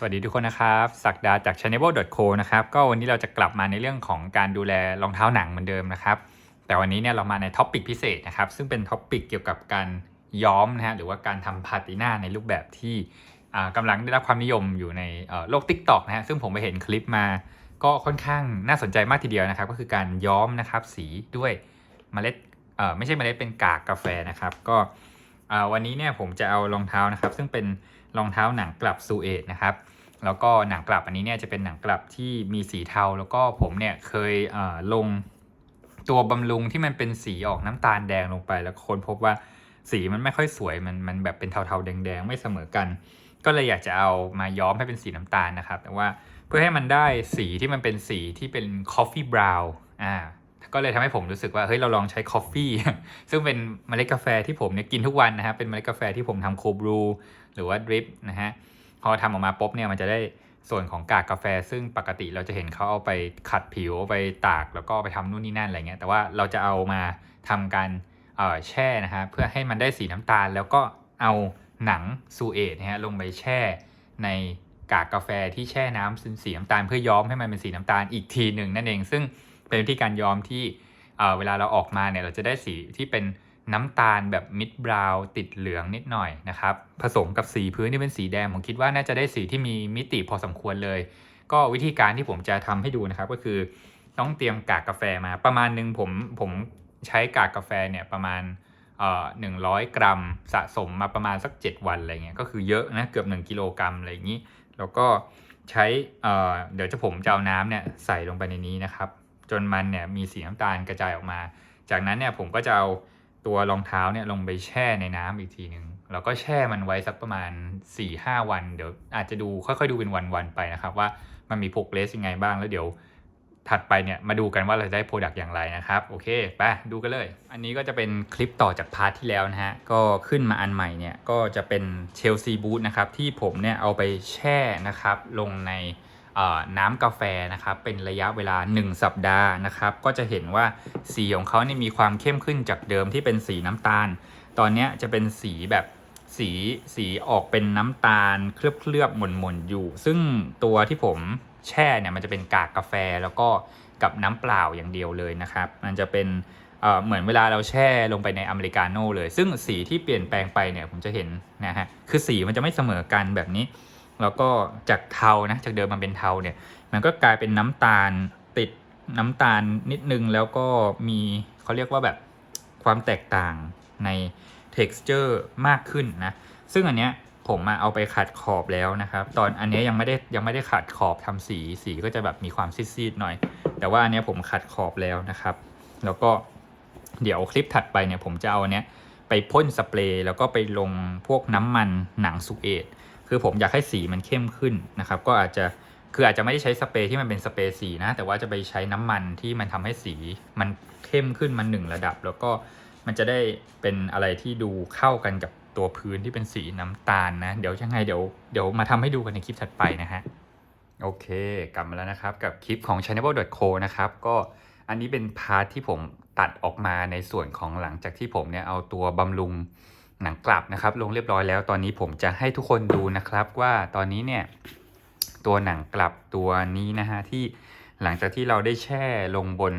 สวัสดีทุกคนนะครับสักดาจาก channel.co นะครับก็วันนี้เราจะกลับมาในเรื่องของการดูแลรองเท้าหนังเหมือนเดิมนะครับแต่วันนี้เนี่ยเรามาในท็อปิกพิเศษนะครับซึ่งเป็นท็อปิกเกี่ยวกับการย้อมนะฮะหรือว่าการทำพาติน่าในรูปแบบที่อ่ากำลังได้รับความนิยมอยู่ในโลก Tik t o อกนะฮะซึ่งผมไปเห็นคลิปมา ก็ค่อนข้างน่าสนใจมากทีเดียวนะครับ ก็คือการย้อมนะครับสีด้วยเมล็ดเอ่อไม่ใช่เมล็ดเป็นกากกาแฟนะครับก็อ่าวันนี้เนี่ยผมจะเอารองเท้านะครับ ซึ่งเป็น รองเท้าหนังกลับซูเอตนะครับแล้วก็หนังกลับอันนี้เนี่ยจะเป็นหนังกลับที่มีสีเทา แล้วก็ผมเนี่ยเคยเลงตัวบำรุงที่มันเป็นสีออกน้ำตาลแดงลงไป แล้วคนพบว่าสีมันไม่ค่อยสวยมันมันแบบเป็นเทาๆแดงๆ ไม่เสมอกัน ก็เลยอยากจะเอามาย้อมให้เป็นสีน้ำตาลนะครับ แต่ว่าเพื่อให้มันได้สีที่มันเป็นสีที่เป็น coffee brown อ่า ก็เลยทำให้ผมรู้สึกว่าเฮ้ยเราลองใช้ coffee ซึ่งเป็นเมล็ดกาแฟที่ผมเนี่ยกินทุกวันนะครับเป็นเมล็ดกาแฟที่ผมทำโคบรูหรือว่าดริปนะฮะพอทำออกมาปุ๊บเนี่ยมันจะได้ส่วนของกากกาแฟ ซึ่งปกติเราจะเห็นเขาเอาไปขัดผิวไปตากแล้วก็ไปทำนู่นนี่นั่นอะไรเงี้ยแต่ว่าเราจะเอามาทำการแช่นะฮะเพื่อให้มันได้สีน้ำตาล แล้วก็เอาหนังซูเอตนะฮะลงไปแช่ในกากกาแฟที่แช่น้ำเป็นสีน้ำตาลเพื่อย้อมให้มันเป็นสีน้ำตาลอีกทีหนึ่งนั่นเองซึ่ง เป็นวิธีการย้อมที่เวลาเราออกมาเนี่ยเราจะได้สีที่เป็นน้ำตาลแบบมิดบราวน์ติดเหลืองนิดหน่อยนะครับ ผสมกับสีพื้นที่เป็นสีแดง ผมคิดว่าน่าจะได้สีที่มีมิติพอสมควรเลย ก็วิธีการที่ผมจะทำให้ดูนะครับ ก็คือต้องเตรียมกากกาแฟมา ประมาณหนึ่งผมผมใช้กากกาแฟเนี่ยประมาณเอ่อหนึ่งร้อยกรัมสะสมมาประมาณสัก 7 วันอะไรเงี้ยก็คือเยอะนะเกือบ 1 กิโลกรัมอะไรอย่างนี้ แล้วก็ใช้เอ่อเดี๋ยวจะผมจะเอาน้ำเนี่ยใส่ลงไปในนี้นะครับ จนมันเนี่ยมีสีน้ำตาลกระจายออกมา จากนั้นเนี่ยผมก็จะเอาตัวรองเท้าเนี่ยลงไปแช่ในน้ำอีกทีหนึ่งแล้วก็แช่มันไว้สักประมาณ 4-5 วัน เดี๋ยวอาจจะดูค่อยๆดูเป็นวันๆไปนะครับ ว่ามันมีโปรเกรสยังไงบ้างแล้วเดี๋ยวถัดไปเนี่ยมาดูกันว่าเราได้โปรดักต์อย่างไรนะครับ โอเคไปดูกันเลย อันนี้ก็จะเป็นคลิปต่อจากพาร์ทที่แล้วนะฮะ ก็ขึ้นมาอันใหม่เนี่ย ก็จะเป็นเชลซีบูธนะครับ ที่ผมเนี่ยเอาไปแช่นะครับ ลงใน น้ำกาแฟนะครับเป็นระยะเวลา 1 สัปดาห์นะครับ ก็จะเห็นว่าสีของเขาเนี่ยมีความเข้มขึ้นจากเดิมที่เป็นสีน้ำตาล ตอนนี้จะเป็นสีแบบสีสีออกเป็นน้ำตาลเคลือบเคลือบหม่นหม่นอยู่ ซึ่งตัวที่ผมแช่เนี่ยมันจะเป็นกากกาแฟแล้วก็กับน้ำเปล่าอย่างเดียวเลยนะครับ มันจะเป็นเเหมือนเวลาเราแช่ลงไปในอเมริกาโน่เลย ซึ่งสีที่เปลี่ยนแปลงไปเนี่ยผมจะเห็นนะฮะคือสีมันจะไม่เสมอกันแบบนี้ แล้วก็จากเทานะจากเดิมมันเป็นเทาเนี่ย มันก็กลายเป็นน้ำตาลติดน้ำตาลนิดนึงแล้วก็มีเขาเรียกว่าแบบความแตกต่างใน texture มากขึ้นนะ ซึ่งอันเนี้ยผมมาเอาไปขัดขอบแล้วนะครับ ตอนอันเนี้ยยังไม่ได้ยังไม่ได้ขัดขอบทำสีสีก็จะแบบมีความซีดๆหน่อย แต่ว่าอันเนี้ยผมขัดขอบแล้วนะครับ แล้วก็เดี๋ยวคลิปถัดไปเนี่ยผมจะเอาอันเนี้ยไปพ่นสเปรย์แล้วก็ไปลงพวกน้ำมันหนังสุเอต คือผมอยากให้สีมันเข้มขึ้นนะครับ ก็อาจจะคืออาจจะไม่ได้ใช้สเปรย์ที่มันเป็นสเปรย์สีนะ แต่ว่าจะไปใช้น้ำมันที่มันทำให้สีมันเข้มขึ้นมันหนึ่งระดับ แล้วก็มันจะได้เป็นอะไรที่ดูเข้ากันกับตัวพื้นที่เป็นสีน้ำตาลนะ เดี๋ยวยังไงเดี๋ยวเดี๋ยวมาทำให้ดูกันในคลิปถัดไปนะฮะโอเค กลับมาแล้วนะครับ กับคลิปของ channel.co นะครับ ก็อันนี้เป็นพาร์ทที่ผมตัดออกมาในส่วนของหลังจากที่ผมเนี่ยเอาตัวบำรุง หนังกลับนะครับ ลงเรียบร้อยแล้วตอนนี้ผมจะให้ทุกคนดูนะครับว่าตอนนี้เนี่ยตัวหนังกลับตัวนี้นะฮะที่หลังจากที่เราได้แช่ลงบน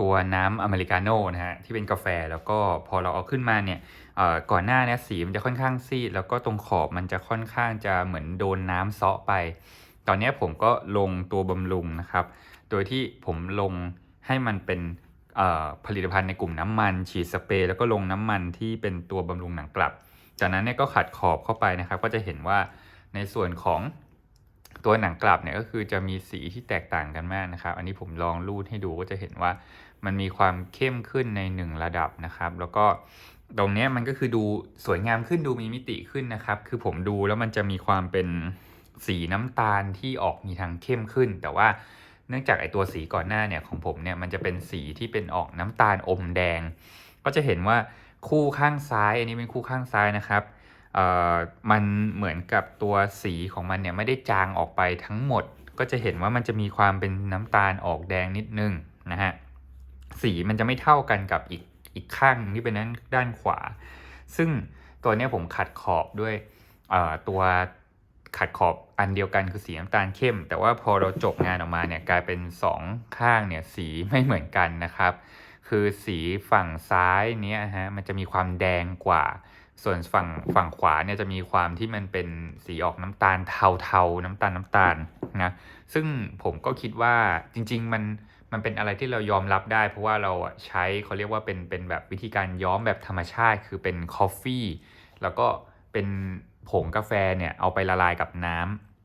ตัวน้ำอเมริกาโน่นะฮะที่เป็นกาแฟแล้วก็พอเราเอาขึ้นมาเนี่ยก่อนหน้าเนี้สีมันจะค่อนข้างซีดแล้วก็ตรงขอบมันจะค่อนข้างจะเหมือนโดนน้ำเซาะไป ตอนนี้ผมก็ลงตัวบำรุงนะครับ โดยที่ผมลงให้มันเป็น ผลิตภัณฑ์ในกลุ่มน้ำมันฉีดสเปรย์แล้วก็ลงน้ำมันที่เป็นตัวบำรุงหนังกลับ จากนั้นเนี่ยก็ขัดขอบเข้าไปนะครับ ก็จะเห็นว่าในส่วนของตัวหนังกลับเนี่ยก็คือจะมีสีที่แตกต่างกันมากนะครับ อันนี้ผมลองรูดให้ดูก็จะเห็นว่ามันมีความเข้มขึ้นในหนึ่งระดับนะครับ แล้วก็ตรงนี้มันก็คือดูสวยงามขึ้นดูมีมิติขึ้นนะครับ คือผมดูแล้วมันจะมีความเป็นสีน้ำตาลที่ออกมีทางเข้มขึ้น แต่ว่า เนื่องจากไอตัวสีก่อนหน้าเนี่ยของผมเนี่ยมันจะเป็นสีที่เป็นออกน้ำตาลอมแดง ก็จะเห็นว่าคู่ข้างซ้าย อันนี้เป็นคู่ข้างซ้ายนะครับเอ่อมันเหมือนกับตัวสีของมันเนี่ยไม่ได้จางออกไปทั้งหมด ก็จะเห็นว่ามันจะมีความเป็นน้ำตาลออกแดงนิดนึงนะฮะสีมันจะไม่เท่ากันกับอีกอีกข้างที่เป็นด้านด้านขวา ซึ่งตัวนี้ผมขัดขอบด้วยเอ่อตัว ขัดขอบอันเดียวกันคือสีน้ำตาลเข้ม แต่ว่าพอเราจบงานออกมาเนี่ยกลายเป็นสองข้างเนี่ยสีไม่เหมือนกันนะครับ คือสีฝั่งซ้ายเนี้ยฮะมันจะมีความแดงกว่า ส่วนฝั่งฝั่งขวาเนี่ยจะมีความที่มันเป็นสีออกน้ำตาลเทาๆน้ำตาลน้ำตาลนะซึ่งผมก็คิดว่าจริง ๆ มันมันเป็นอะไรที่เรายอมรับได้ เพราะว่าเราใช้เขาเรียกว่าเป็นเป็นแบบวิธีการย้อมแบบธรรมชาติ คือเป็นคอฟฟี่แล้วก็เป็น ผงกาแฟเนี่ยเอาไปละลายกับน้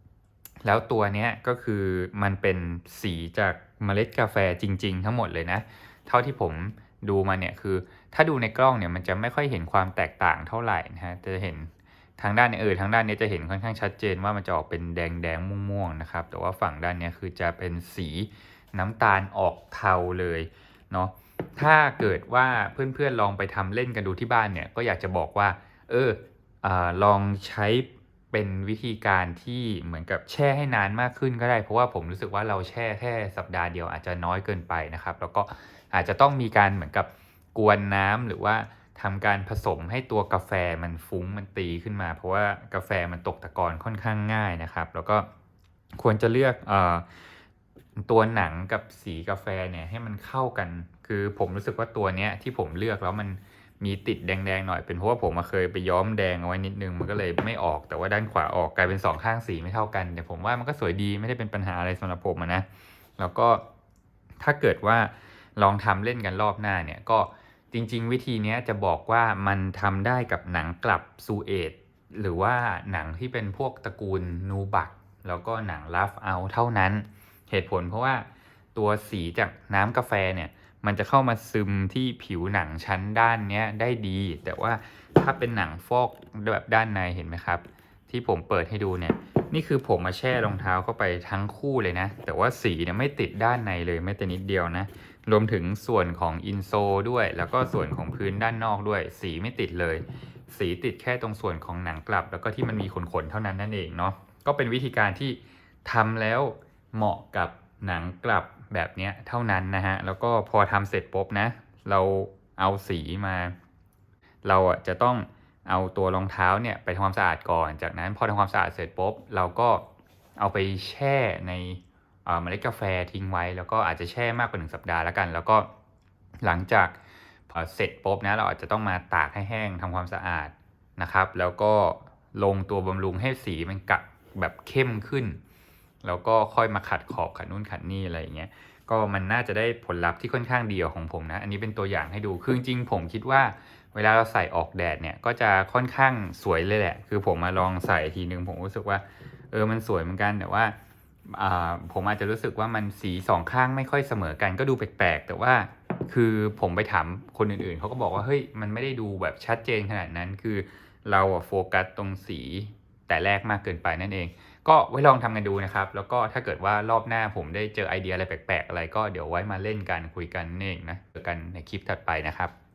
ำแล้วตัวเนี้ยก็คือมันเป็นสีจากเมล็ดกาแฟจริง ๆ ทั้งหมดเลยนะ เท่าที่ผมดูมาเนี่ยคือ ถ้าดูในกล้องเนี่ยมันจะไม่ค่อยเห็นความแตกต่างเท่าไหร่นะฮะจะเห็นทางด้านเนี่ยเออทางด้านเนี้ยจะเห็นค่อนข้างชัดเจนว่ามันจะออกเป็นแดงแดงๆม่วงๆนะครับ แต่ว่าฝั่งด้านเนี้ยคือจะเป็นสีน้ำตาลออกเทาเลยเนาะถ้าเกิดว่าเพื่อนๆลองไปทำเล่นกันดูที่บ้านเนี่ยก็อยากจะบอกว่า เออ ลองใช้เป็นวิธีการที่เหมือนกับแช่ให้นานมากขึ้นก็ได้ เพราะว่าผมรู้สึกว่าเราแช่แค่สัปดาห์เดียวอาจจะน้อยเกินไปนะครับ แล้วก็อาจจะต้องมีการเหมือนกับกวนน้ำหรือว่าทำการผสมให้ตัวกาแฟมันฟุ้งมันตีขึ้นมา เพราะว่ากาแฟมันตกตะกอนค่อนข้างง่ายนะครับ แล้วก็ควรจะเลือกเออตัวหนังกับสีกาแฟเนี่ยให้มันเข้ากัน คือผมรู้สึกว่าตัวเนี้ยที่ผมเลือกแล้วมัน มีติดแดงๆหน่อยเป็นเพราะว่าผมมาเคยไปย้อมแดงเอาไว้นิดนึงมันก็เลยไม่ออกแต่ว่าด้านขวาออกกลายเป็นสองข้างสีไม่เท่ากันแต่ผมว่ามันก็สวยดีไม่ได้เป็นปัญหาอะไรสำหรับผมนะแล้วก็ถ้าเกิดว่าลองทำเล่นกันรอบหน้าเนี่ยก็จริง ๆ วิธีนี้จะบอกว่ามันทำได้กับหนังกลับซูเอตหรือว่าหนังที่เป็นพวกตระกูลนูบักแล้วก็หนังลัฟเอาเท่านั้น เหตุผลเพราะว่าตัวสีจากน้ำกาแฟเนี่ย มันจะเข้ามาซึมที่ผิวหนังชั้นด้านนี้ได้ดี แต่ว่าถ้าเป็นหนังฟอกแบบด้านในเห็นไหมครับ ที่ผมเปิดให้ดูเนี่ย นี่คือผมมาแช่รองเท้าเข้าไปทั้งคู่เลยนะ แต่ว่าสีเนี่ยไม่ติดด้านในเลยแม้แต่นิดเดียวนะ รวมถึงส่วนของอินโซด้วย แล้วก็ส่วนของพื้นด้านนอกด้วย สีไม่ติดเลย สีติดแค่ตรงส่วนของหนังกลับ แล้วก็ที่มันมีขนๆเท่านั้นนั่นเองเนาะ ก็เป็นวิธีการที่ทำแล้วเหมาะกับหนังกลับ แบบเนี้ยเท่านั้นนะฮะ แล้วก็พอทำเสร็จปุ๊บนะ เราเอาสีมา เราอะจะต้องเอาตัวรองเท้าเนี่ยไปทำความสะอาดก่อน จากนั้นพอทำความสะอาดเสร็จปุ๊บเราก็เอาไปแช่ในเมล็ดกาแฟทิ้งไว้ แล้วก็อาจจะแช่มากกว่าหนึ่งสัปดาห์แล้วกัน แล้วก็หลังจากเอ่อเสร็จปุ๊บนะเราอาจจะต้องมาตากให้แห้งทำความสะอาดนะครับ แล้วก็ลงตัวบำรุงให้สีมันกลับแบบเข้มขึ้น แล้วก็ค่อยมาขัดขอบขัดนู่นขัดนี่อะไรอย่างเงี้ยก็มันน่าจะได้ผลลัพธ์ที่ค่อนข้างดีของผมนะ อันนี้เป็นตัวอย่างให้ดูคือจริงๆผมคิดว่า เวลาเราใส่ออกแดดเนี่ยก็จะค่อนข้างสวยเลยแหละ คือผมมาลองใส่ทีนึงผมรู้สึกว่า เออมันสวยเหมือนกันแต่ว่าผมอาจจะรู้สึกว่ามันสีสองข้างไม่ค่อยเสมอกันก็ดูแปลกๆ แต่ว่าคือผมไปถามคนอื่นๆ เขาก็บอกว่าเฮ้ยมันไม่ได้ดูแบบชัดเจนขนาดนั้น คือเราโฟกัสตรงสีแต่แรกมากเกินไปนั่นเอง ก็ไว้ลองทำกันดูนะครับ แล้วก็ถ้าเกิดว่ารอบหน้าผมได้เจอไอเดียอะไรแปลกๆ อะไรก็เดี๋ยวไว้มาเล่นกันคุยกันนั่นเองนะเจอกันในคลิปถัดไปนะครับ